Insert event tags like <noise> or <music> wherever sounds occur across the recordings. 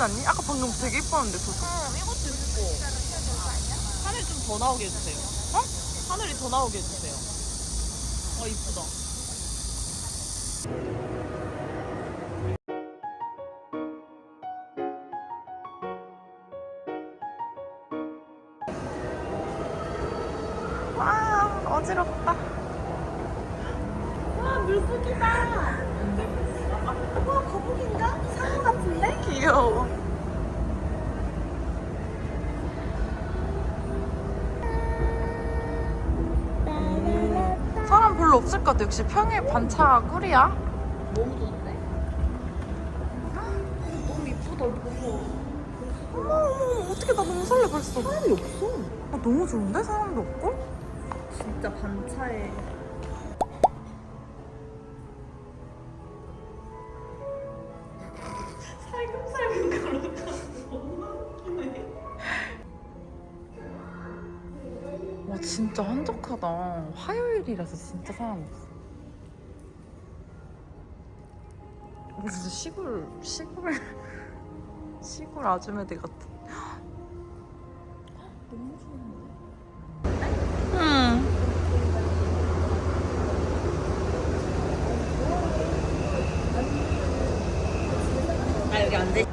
않니? 아까 방금 되게 이뻤는데 도서. 응, 이것도 예쁘고. 하늘 좀 더 나오게 해주세요. 어? 하늘이 더 나오게 해주세요. 어, 이쁘다. 와 어지럽다. 와 물고기다. 와 거북인가? 상어 같은데? 귀여워. 사람 별로 없을 것 같아. 역시 평일 반차 꿀이야. 너무 좋은데? 너무 이쁘다, 보고. 어머 어머 어떻게 나 너무 설레 벌써. 사람이 없어. 아, 너무 좋은데 사람도 없고? 진짜 반차에. 진짜 한적하다. 화요일이라서 진짜 사람 없어. 무슨 시골 시골 <laughs> 시골 아주매들 같아. <gasps> 너무 좋은데? 응. 아, 여기 안 돼.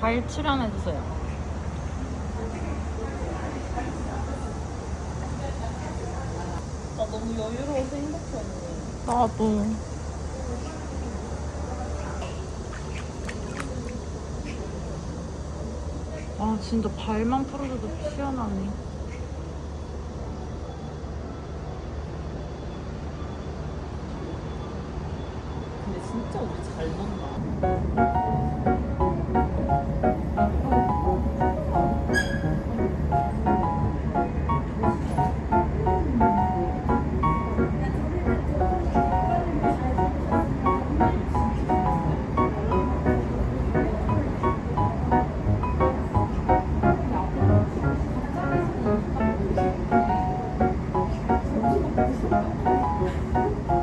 과일 출연해주세요. 나 너무 여유로워서 행복해, 언니. 나도. 아 진짜 발만 풀어줘도 시원하네. 근데 진짜 우리 잘 논다. 이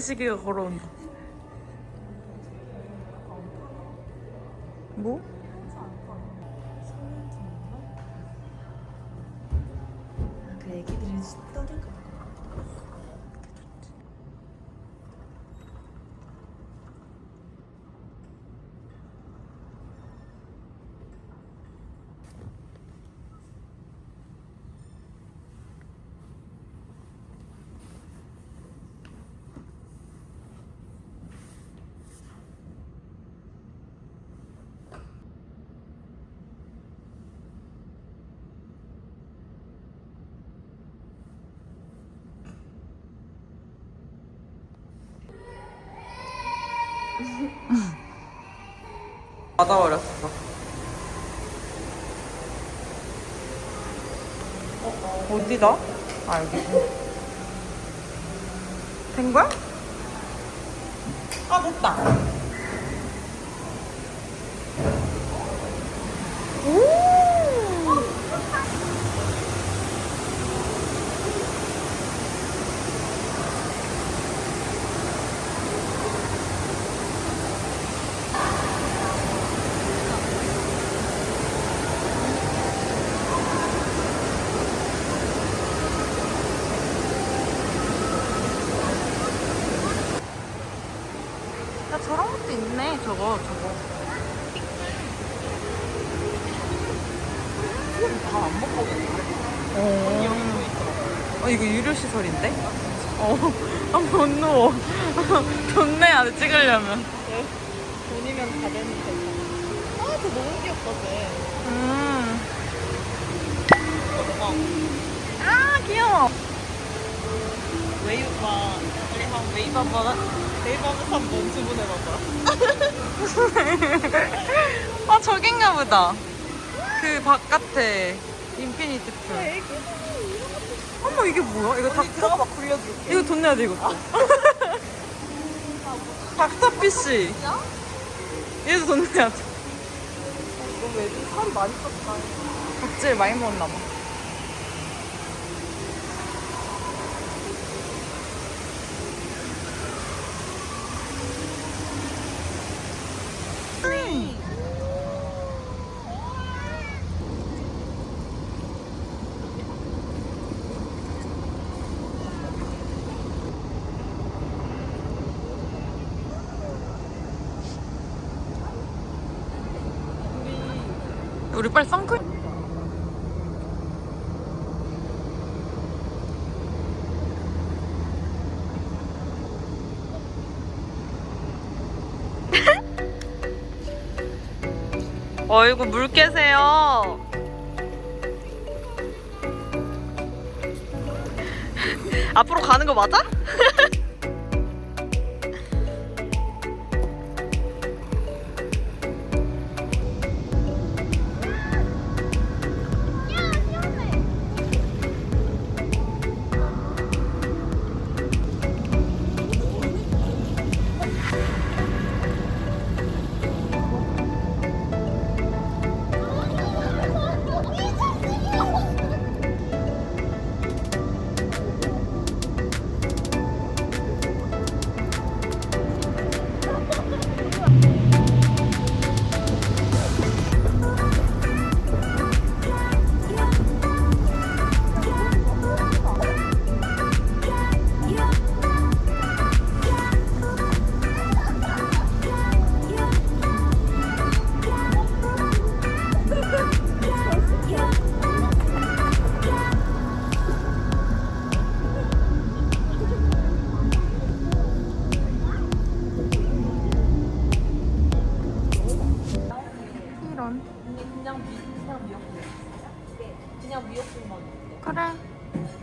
시개가 걸어온다. 뭐? 받아버렸어. 어디다? 아 여기. 된 거야? 아 됐다. 오. 야 저런 것도 있네 저거 저거 다안. 어. 어 이거 유료 시설인데? 어, 아, 못 누워. 돈 내야 돼, 찍으려면. 돈이면 다 되는 거. 아, 저 너무 귀엽다, 쟤. 음. 어, 아, 귀여워. 웨이브 웨이브 한 번, 웨이브 한번 주문해봐봐. 아, 저긴가 보다. 그 바깥에 인피니티 풀. 어머, 이게 뭐야? 이거 닭, 들어가 굴려줄게. 이거 돈 내야 돼, 이것도. <laughs> 닥터피쉬. 얘도 돈 내야 돼. 너왜 살이 많이 쪘다. 각질 많이 먹었나 봐. 우리 빨리 선크림 <laughs> 어이구 물 깨세요 <laughs> 앞으로 가는 거 맞아? <laughs>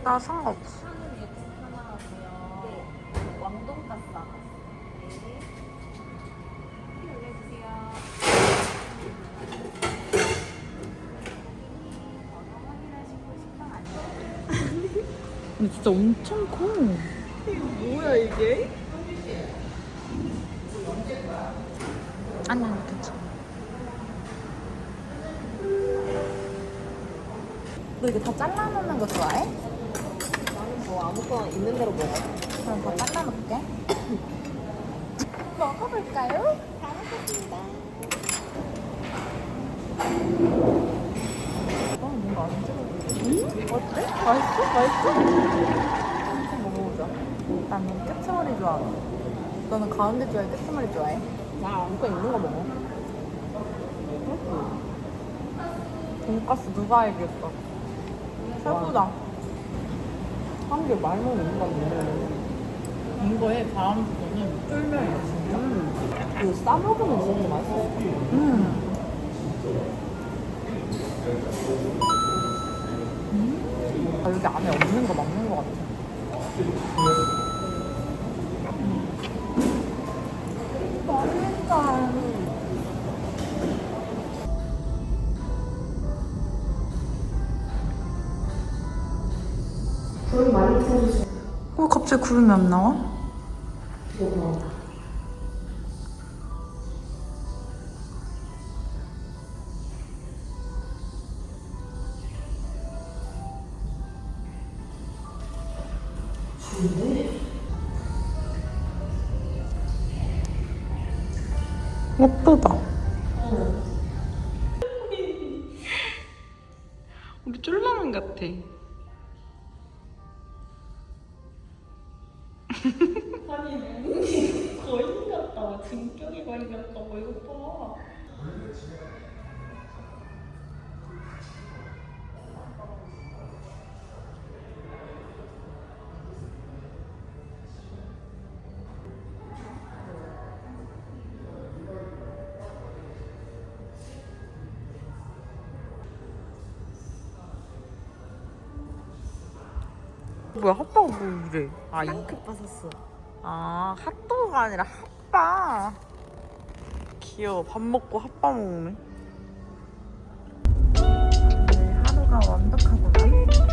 고 식당 안내. 근데 진짜 엄청 커 뭐야 이게? 아니 아니 괜찮아 너 이거 다 잘라놓는 거 좋아해? 뭐 아무거나 있는 대로 먹어. 그럼 더 잘라놓을게 <coughs> 먹어볼까요? 잘 먹겠습니다 어 뭔가 안 찍어 어때? 맛있어? 맛있어? 한번 먹어보자 나는 끝머리 좋아하고 너는 가운데 좋아해? 끝머리 좋아해? 나 아무거나 있는 거 먹어. 돈가스 누가 알겠어 최고다 한개 말만 있는 거 같네. 이거에 바람 부분은 쫄면이야 진짜 음. 이거 싸먹으면 진짜 맛있어. 음. 아, 여기 안에 없는 거 맞는 거 같아. 찾으세요. 어, 갑자기 구름이 안 나와? 예쁘다. 우리 쫄라맨 같아. 거인 같다. 진격의 거인 같다. 뭐 이거 봐. 뭐야 핫바가 뭐 이래. 아, 이, 쌍크빠 샀어. 아 핫도그가 아니라 핫바. 귀여워. 밥 먹고 핫바 먹네. 오늘 하루가 완벽하구만